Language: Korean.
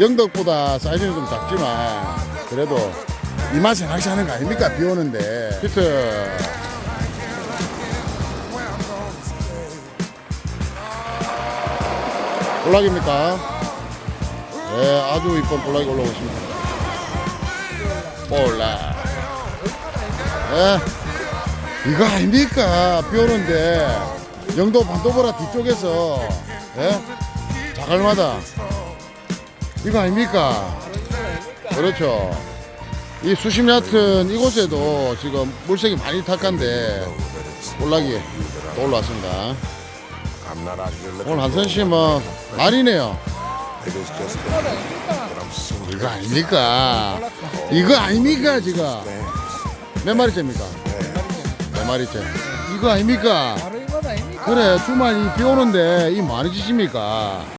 영덕보다 사이즈는 좀 작지만 그래도 이 맛에 낚시하는 거 아닙니까? 비 오는데. 히트. 볼락입니까? 네, 아주 이쁜 볼락이 올라오고 있습니다. 볼락. 네. 이거 아닙니까? 비 오는데 영도 반도보라 뒤쪽에서 예? 자갈마다 이거 아닙니까? 그렇죠. 이 수심 얕은 이곳에도 지금 물색이 많이 탁한데 볼락이 또 올라왔습니다. 오늘 한선 씨뭐 날이네요. 이거 아닙니까? 이거 아닙니까 지금? 몇 마리째입니까? 몇 마리째? 이거 아닙니까? 그래 주말 이 비 오는데 이 많이 지십니까?